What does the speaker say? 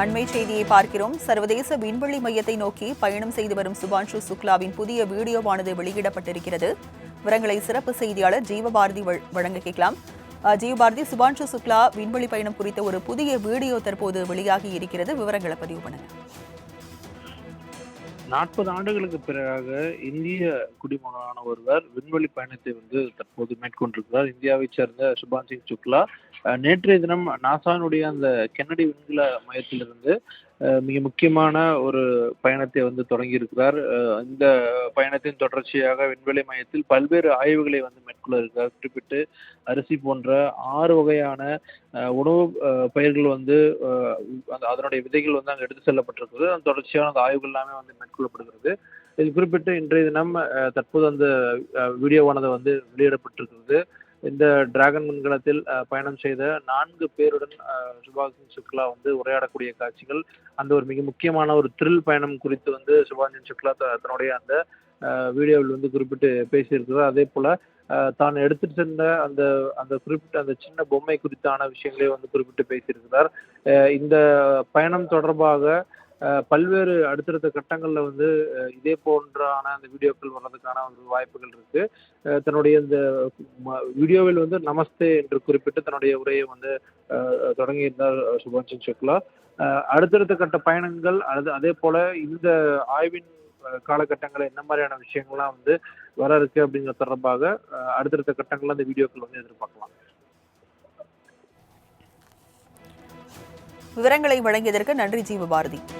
அண்மை செய்தியை பார்க்கிறோம். சர்வதேச விண்வெளி மையத்தை நோக்கி பயணம் செய்து வரும் சுபான்ஷு சுக்லாவின் புதிய வீடியோவானது வெளியிடப்பட்டிருக்கிறது. விவரங்களை சிறப்பு செய்தியாளர் ஜீவபாரதி வழ- வழங்க கேட்கலாம். ஜீவபாரதி சுபான்ஷு சுக்லா விண்வெளி பயணம் குறித்த ஒரு புதிய வீடியோ தற்போது வெளியாகி இருக்கிறது. விவரங்களை பதிவு பண்ணுங்க. நாற்பது ஆண்டுகளுக்கு பிறகு இந்திய குடிமகனான ஒருவர் விண்வெளி பயணத்தை வந்து தற்போது மேற்கொண்டிருக்கிறார். இந்தியாவை சேர்ந்த சுபான் சிங் சுக்லா நேற்றைய தினம் நாசானுடைய அந்த கென்னடி விண்கல மையத்திலிருந்து மிக முக்கியமான ஒரு பயணத்தை வந்து தொடங்கியிருக்கிறார் இந்த பயணத்தின் தொடர்ச்சியாக விண்வெளி மையத்தில் பல்வேறு ஆய்வுகளை வந்து மேற்கொள்ள இருக்கிறார். குறிப்பிட்டு அரிசி போன்ற ஆறு வகையான உணவு பயிர்கள் வந்து அந்த அதனுடைய விதைகள் வந்து அங்கே எடுத்து செல்லப்பட்டிருக்கிறது. அந்த தொடர்ச்சியான அந்த ஆய்வுகள் எல்லாமே வந்து மேற்கொள்ளப்படுகிறது. இது குறிப்பிட்டு இன்றைய தினம் தற்போது அந்த வீடியோவானது வந்து வெளியிடப்பட்டிருக்கிறது. இந்த டிராகன் விண்கலத்தில் பயணம் செய்த நான்கு பேருடன் அஹ், சுபாஷ் சிங் சுக்லா வந்து உரையாடக்கூடிய காட்சிகள். அந்த ஒரு மிக முக்கியமான ஒரு த்ரில் பயணம் குறித்து வந்து சுபாஷ் சிங் சுக்லா தன்னுடைய அந்த வீடியோவில் வந்து குறிப்பிட்டு பேசியிருக்கிறார். அதே போல தான் எடுத்துட்டு சென்ற அந்த அந்த குறிப்பிட்ட அந்த சின்ன பொம்மை குறித்தான விஷயங்களை வந்து குறிப்பிட்டு பேசியிருக்கிறார். இந்த பயணம் தொடர்பாக பல்வேறு அடுத்தடுத்த கட்டங்களில் வந்து இதே போன்றான அந்த வீடியோக்கள் வர்றதுக்கான ஒரு வாய்ப்புகள் இருக்கு. தன்னுடைய இந்த வீடியோவில் வந்து நமஸ்தே என்று குறிப்பிட்டு தன்னுடைய உரையை வந்து தொடங்கியிருந்தார் சுபாஷ் சிங் சுக்லா. அடுத்தடுத்த கட்ட பயணங்கள் அது அதே போல இந்த ஆய்வின் காலகட்டங்களில் என்ன மாதிரியான விஷயங்கள்லாம் வந்து வர இருக்கு அப்படிங்கிற தொடர்பாக அடுத்தடுத்த கட்டங்களில் அந்த வீடியோக்கள் வந்து எதிர்பார்க்கலாம். விவரங்களை வழங்கியதற்கு நன்றி ஜீவபாரதி.